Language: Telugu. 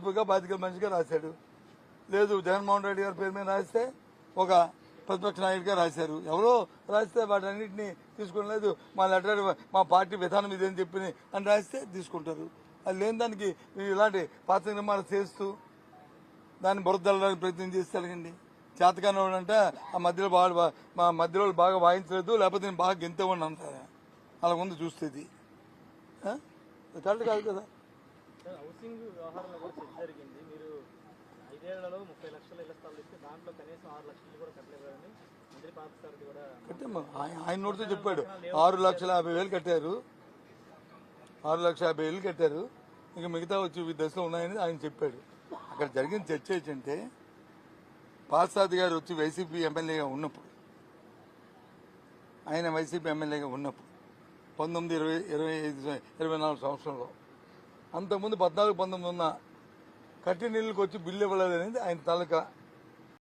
ఉపగా బాధ్యత మనిషిగా రాశాడు. లేదు జగన్మోహన్ రెడ్డి గారి పేరు మీద రాస్తే ఒక ప్రతిపక్ష నాయకుడిగా రాశారు. ఎవరో రాస్తే వాటన్నిటిని తీసుకోలేదు మా లెటర్ మా పార్టీ విధానం ఇదేని చెప్పి అని రాస్తే తీసుకుంటారు. అది లేని దానికి మీరు ఇలాంటి పాత్ర నిర్మాణం చేస్తూ దాన్ని బురదల్లడానికి ప్రయత్నం చేస్తే చేతకాని అంటే ఆ మధ్యలో బాగా మా మధ్యలో బాగా వాయించలేదు లేకపోతే నేను బాగా గెంతేవాడిని అంటారా? అలా ఉంది చూస్తే ఇది. కరెక్ట్ కాదు కదా. సార్, హౌసింగ్ వ్యవహారంలో కూడా చర్చ జరిగింది. మీరు ఐదేళ్ళలో ముప్పై లక్షల ఇళ్ళ స్థలాలు ఇస్తే దాంట్లో కనీసం ఆరు లక్షలు కూడా కట్టలేదని మంత్రి పార్థసారథి కూడా ఆయన నోటితో చెప్పాడు. ఆరు లక్షల యాభై వేలు కట్టారు. ఆరు లక్షల యాభై వేలు కట్టారు. ఇంకా మిగతా వచ్చి దశలో ఉన్నాయని ఆయన చెప్పాడు. అక్కడ జరిగిన చర్చ ఏంటంటే పార్సాద్ గారు వచ్చి వైసీపీ ఎమ్మెల్యేగా ఉన్నప్పుడు ఆయన వైసీపీ ఎమ్మెల్యేగా ఉన్నప్పుడు పంతొమ్మిది ఇరవై ఇరవై ఐదు ఇరవై నాలుగు సంవత్సరంలో అంతకుముందు పద్నాలుగు పంతొమ్మిది ఉన్న కట్టి నీళ్ళకి వచ్చి బిల్లు ఇవ్వలేదు అనేది ఆయన తాలూకా